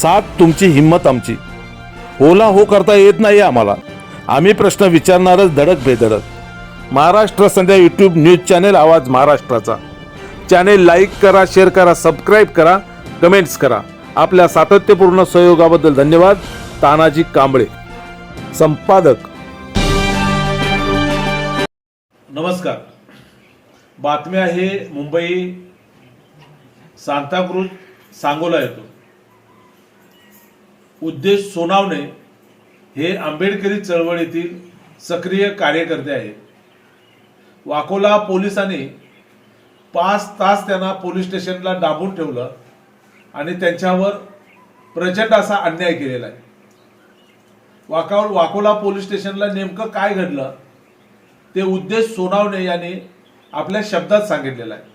सात तुमची हिंमत आमची. ओला हो करता येत नाही आम्हाला. आम्ही प्रश्न विचारणारच धडक बेधडक. Maharashtra Sandhya YouTube news channel आवाज महाराष्ट्राचा. चॅनेल लाईक करा शेअर करा सबस्क्राईब करा कमेंट्स करा. आपल्या सातत्यपूर्ण सहयोगाबद्दल धन्यवाद. तानाजी कांबळे. संपादक. नमस्कार. बातमी आहे मुंबई सांताक्रूज सांगोला येतो उद्देश सोनावणे हे आंबेडकरी चळवळीतील सक्रिय कार्यकर्ते आहेत. वाकोला पोलिसांनी पाच तास त्यांना पोलीस स्टेशनला डांबून ठेवलं आणि त्यांच्यावर प्रचंड असा अन्याय केलेला आहे. वाकावर वाकोला पोलीस स्टेशनला नेमकं काय घडलं ते उद्देश सोनावणे यांनी आपल्या शब्दात सांगितलेलं आहे.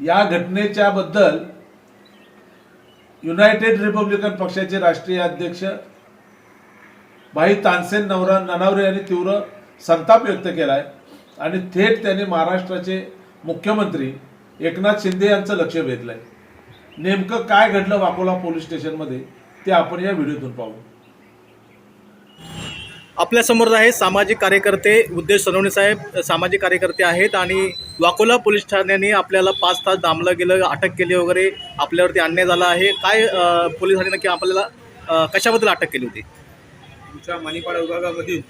या घटनेच्या बद्दल युनायटेड रिपब्लिकन पक्षाचे राष्ट्रीय अध्यक्ष भाई तानसेन नवरा ननावरे यांनी तीव्र संताप व्यक्त केलाय आणि थेट त्यांनी महाराष्ट्राचे मुख्यमंत्री एकनाथ शिंदे यांचं लक्ष वेधलंय. नेमकं काय घडलं वाकोला पोलीस स्टेशनमध्ये ते आपण या व्हिडिओतून पाहू. आपल्यासमोर आहे सामाजिक कार्यकर्ते उद्देश सोनवणे साहेब सामाजिक कार्यकर्ते आहेत आणि वाकोला पोलीस ठाण्याने आपल्याला पाच तास दामलं गेलं अटक केली वगैरे आपल्यावरती अन्याय झाला आहे. काय पोलिसांनी नक्की आपल्याला कशाबद्दल अटक केली होती? आमच्या मणिपाडा विभागामधील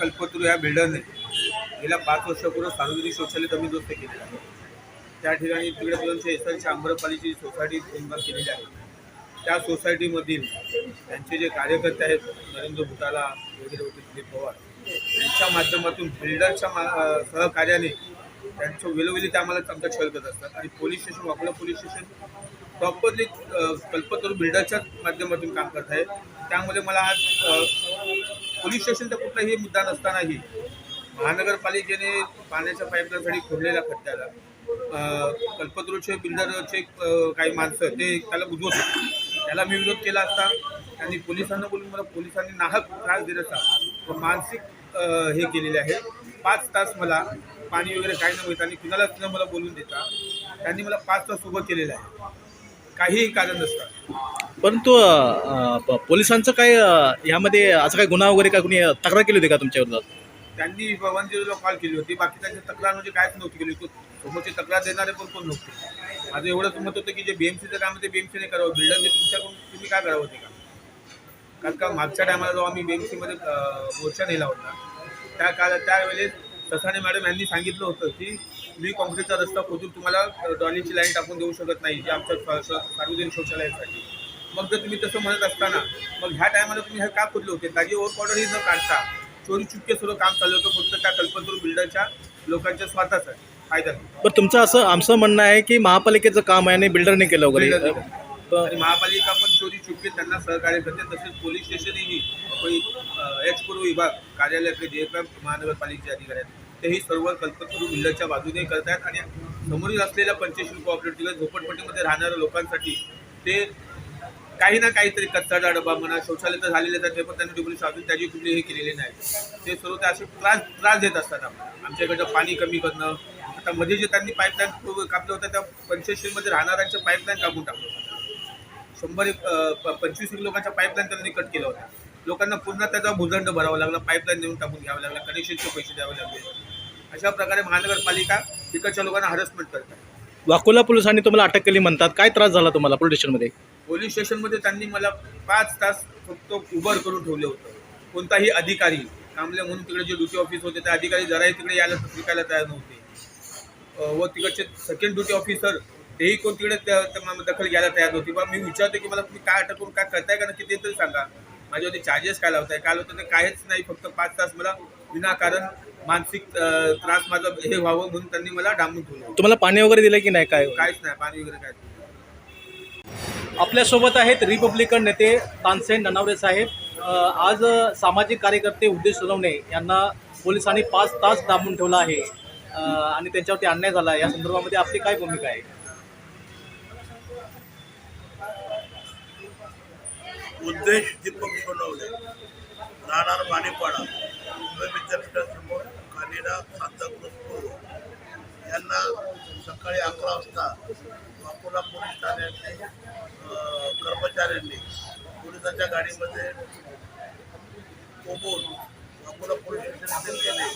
कल्पतरू या बिल्डरने गेल्या पाच वर्षापूर्वी सार्वजनिक शौचालय कमी दोस्त केलेलं आहे. त्या ठिकाणी तिकडे दोनशे एसआरच्या आंबरपालीची सोसायटी निर्माण केलेली आहे. त्या सोसायटीमधील त्यांचे जे कार्यकर्ते आहेत नरेंद्र भुताला वगैरे होते दिलीप पवार यांच्या माध्यमातून बिल्डरच्या मा सहकार्याने त्यांचं वेळोवेळी ते आम्हाला आमचा छळ करत असतात. आणि police station Vakola police station properly Kalpataru बिल्डरच्याच माध्यमातून काम करत आहे. त्यामुळे मला आज पोलीस स्टेशनचा कुठलाही मुद्दा नसतानाही महानगरपालिकेने पाण्याच्या पाईपलाईनसाठी खोडलेल्या खड्ड्याला कल्पतरूचे बिल्डरचे काही माणसं ते त्याला बुजवत त्याला मी विरोध केला असता. त्यांनी पोलिसांना बोलून मला पोलिसांनी नाहक त्रास दिल्याचा व मानसिक हे केलेले आहे. पाच तास मला पाणी वगैरे काही न मिळता आणि कुणालाच न मला बोलून देता त्यांनी मला पाच तास उभं केलेलं आहे. काहीही कारण नसतं. परंतु अ, प- पोलिसांचं काय अ, यामध्ये असं काही गुन्हा वगैरे काय कुणी तक्रार केली होती का तुमच्यावर त्यांनी वन झिरोला कॉल केली होती. बाकी त्यांची तक्रार म्हणजे कायच नव्हती केली. तो- समोरची तक्रार देणारे पण कोण नव्हते? माझं एवढंच मत होतं की जे बीएमसीचं काम आहे ते बीएमसीने करावं. बिल्डरने तुमच्याकडून तुम्ही काय करावं ते का कारण का मागच्या टायमाला जो आम्ही बीएमसीमध्ये मोर्चा नेला होता त्या काळात त्यावेळेस ससाणे मॅडम यांनी सांगितलं होतं की मी काँक्रीटचा रस्ता खोदून तुम्हाला डॉलीची लाईन टाकून देऊ शकत नाही जे आमच्या सार्वजनिक शौचालयासाठी. मग जर तुम्ही तसं म्हणत असताना मग ह्या टायमाला तुम्ही हे का खोदले होते? ताजी ओव्हर ऑर्डरही न काढता चोरी चुपके सर्व काम चाललं होतं फक्त त्या कल्पतरू बिल्डरच्या लोकांच्या स्वार्थासाठी. फायदा पण तुमचं असं आमचं म्हणणं आहे की महापालिकेचं काम आहे आणि बिल्डरने केलं वगैरे. आणि महापालिका पण चोरी चुटके त्यांना सहकार्य करते तसेच पोलीस स्टेशनही एच पूर्व विभाग कार्यालयातले जे काय महानगरपालिकेचे अधिकारी आहेत तेही सर्व कल्पतरू बिल्डरच्या बाजूने करत आहेत आणि समोरील असलेल्या पंचशील कोऑपरेटिव्ह झोपडपट्टीमध्ये राहणाऱ्या लोकांसाठी ते काही ना काहीतरी कचरा डबा म्हणा शौचालय तर झालेले आहेत ते पण त्यांनी डिपोलिश अजून त्याची कुठली हे केलेली नाही. ते सर्व ते असे त्रास त्रास देत असतात आम्हाला आमच्या इकडचं पाणी कमी करणं आता मध्ये जे त्यांनी पाईपलाईन कापलं होतं त्या पंचशीलमध्ये राहणाऱ्यांच्या पाईपलाईन कापून टाकलं होतं. शंभर एक पंचवीस एक लोकांच्या पाईपलाईन त्यांनी कट केलं होतं. लोकांना पुन्हा त्याचा भूदंड भरावा लागला पाईपलाईन देऊन टाकून घ्यावं लागला कनेक्शनचे पैसे द्यावे लागले. अशा प्रकारे महानगरपालिका तिकडच्या लोकांना हॅरसमेंट करतात. वाकोला पोलिसांनी तुम्हाला अटक केली म्हणतात. काय त्रास झाला तुम्हाला पोलीस स्टेशनमध्ये? पोलीस स्टेशनमध्ये त्यांनी मला पाच तास फक्त उभं करून ठेवलं होतं. कोणताही अधिकारी कामले म्हणून तिकडे जे ड्युटी ऑफिस होते त्या अधिकारी जराही तिकडे यायला शिकायला तयार नव्हते. व तिकडचे सेकंड ड्युटी ऑफिसर तेही कोण तिकडे दखल घ्यायला तयार नव्हती. बा मी विचारतो की मला तुम्ही काय अटक करून काय करताय का? नक्की ते तरी सांगा. माझ्यावरती चार्जेस काय लावताय काय लावतं ते काहीच नाही. फक्त पाच तास मला विनाकारण मानसिक त्रास माझा हे व्हावं म्हणून त्यांनी मला डांबून ठेवलं. तुम्हाला पाणी वगैरे दिलं की नाही काय? काहीच नाही पाणी वगैरे नाही. आपल्यासोबत आहेत रिपब्लिकन नेते तानसेन ननावरे साहेब. आज सामाजिक कार्यकर्ते उद्देश सोनवणे यांना पोलिसांनी पाच तास दाबून ठेवला आहे. आणि त्यांच्यावरती अन्याय झाला या संदर्भामध्ये आपली काय भूमिका आहे? उद्देश दीपक सोनवले राहणार मानेपाडा मुंबई विद्यापीठासमोर कालिरा सांताक्रुज पूर्व यांना सकाळी अकरा वाजता अकोला पोलीस ठाण्याचे कर्मचाऱ्यांनी पोलिसांच्या गाडीमध्ये कोंबून अकोला पोलीस स्टेशन केले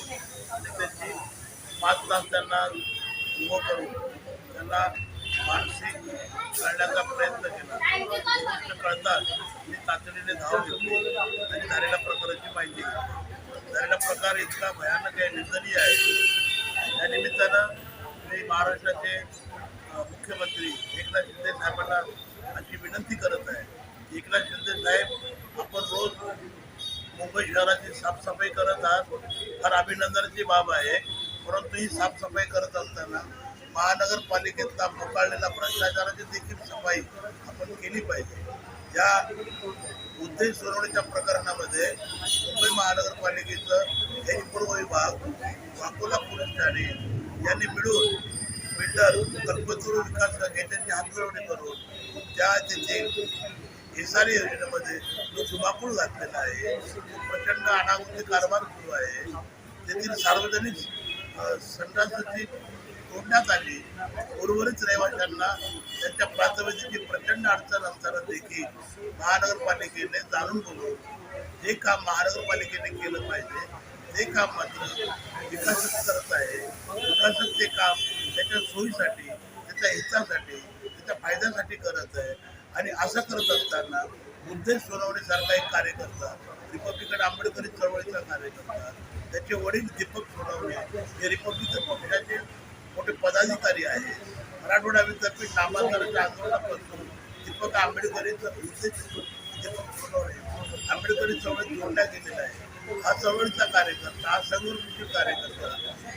पाच तास त्यांना उभं करून त्यांना मानसिक करण्याचा प्रयत्न केला. गोष्ट मी तातडीने धाव घेतली आणि झालेल्या प्रकाराची माहिती घेतली. झालेला प्रकार इतका भयानक आहे निंदनीय आहे. या निमित्तानं मी महाराष्ट्राचे मुख्यमंत्री एकनाथ शिंदे साहेबांना अशी विनंती करत आहे. एकनाथ शिंदे साहेब आपण रोज मुंबई शहराची साफसफाई करत आहात. फार अभिनंदनाची बाब आहे. परंतु ही साफसफाई करत असताना महानगरपालिकेतला मोकाळलेला भ्रष्टाचाराची देखील सफाई आपण केली पाहिजे. या उद्देश सोडवण्याच्या प्रकरणामध्ये मुंबई महानगरपालिकेचं एक पूर्व विभाग वाकोला पोलीस ठाणे यांनी मिळून बिल्डर कल्पतरू विकास यांची हातमिळवणी करून त्या तेथील हिसारी योजनेमध्ये जो धुमाकूळ घातलेला आहे तो प्रचंड अनागुंती कारभार सुरू आहे. तेथील सार्वजनिक संडासाची तोडण्यात आली. उर्वरित रहिवाशांना त्यांच्या प्राथमिकीची प्रचंड अडचण असताना देखील महानगरपालिकेने जाणून बघून जे काम महानगरपालिकेने केलं पाहिजे ते काम मात्र विकासक करत आहे. विकासक ते काम त्याच्या सोयीसाठी त्याच्या हितासाठी त्याच्या फायद्यासाठी करत आहे. आणि असं करत असताना उद्देश सोनवणेसारखा एक कार्यकर्ता रिपब्लिकन आंबेडकरी चळवळीचा कार्यकर्ता त्याचे वडील दीपक सोनावणे. हे रिपब्लिकन पक्षाचे मोठे पदाधिकारी आहे मराठवाडा विद्यापीठ नामांतराच्या आंदोलनापासून दीपक आंबेडकर उद्देश दीपक सोनावणे. आंबेडकरी चळवळीत जोडला गेलेला आहे हा चळवळीचा कार्यकर्ता हा संघर्षशील कार्यकर्ता.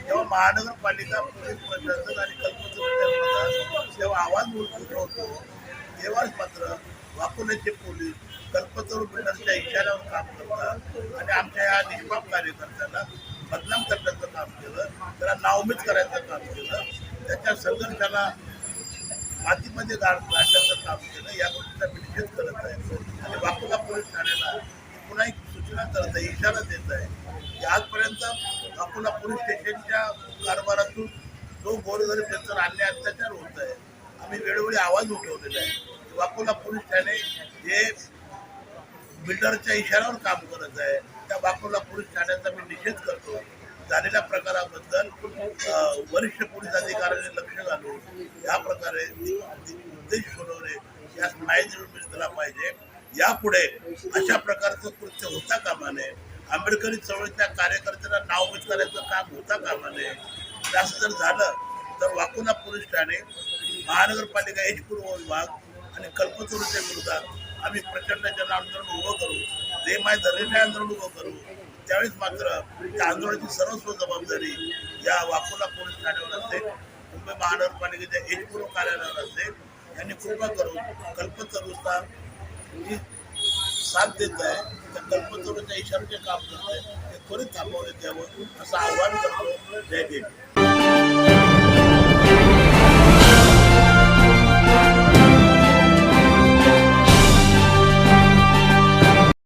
जेव्हा महानगरपालिका पोलीस प्रशासन आणि कल्पतरूच्या जेव्हा आवाज उठवतो तेव्हाच मात्र वाकुल्याचे पोलीस कल्पतरू बिल्डरच्या इशाऱ्यावर काम करतात आणि आमच्या या निष्पाप कार्यकर्त्याला बदनाम करण्याचं काम केलं त्याला नावमित करायचं काम केलं त्याच्या संघर्षाला मातीमध्ये गाड गाडण्याचं काम केलं या गोष्टीचा मी निषेध करत आहे. आणि वाकुला पोलीस ठाण्याला पुन्हा एक सूचना करत आहे इशारा देत आहे की आजपर्यंत अकोला पोलीस स्टेशनच्या कारभारातून जो गोरगरीब त्यांचा अन्याय अत्याचार होत आहे आम्ही वेळोवेळी आवाज उठवलेला आहे. वाकोला पोलीस ठाणे हे बिल्डरच्या इशाऱ्यावर काम करत आहे. त्या वाकोला पोलीस ठाण्याचा मी निषेध करतो. झालेल्या प्रकाराबद्दल वरिष्ठ पोलीस अधिकाऱ्यांनी लक्ष घालून या प्रकारे उद्देश सोडवणे यास माहिती दिला पाहिजे. यापुढे अशा प्रकारचं कृत्य होता कामा नये. आंबेडकरी चळवळीच्या कार्यकर्त्यांना नाव करायचं काम होता कामा नये. असं जर झालं तर वाकुना पोलीस ठाणे महानगरपालिका एजपूर विभाग आणि कल्पतरूच्या विरोधात आम्ही प्रचंड जन आंदोलन उभं करू. जे माय धरणीचे आंदोलन उभं करू त्यावेळेस मात्र त्या आंदोलनाची सर्वस्व जबाबदारी या वाकोला पोलीस ठाण्यावर असते. मुंबई महानगरपालिकेच्या एच पूर्व कार्यालयावर असते. यांनी कृपा करून कल्पतरूचा जी साथ देत आहे. त्या कल्पतरूच्या इशाऱ्याचे काम करत आहे. ते त्वरित थांबवण्यात यावं असं आव्हान करतो. जय भीम.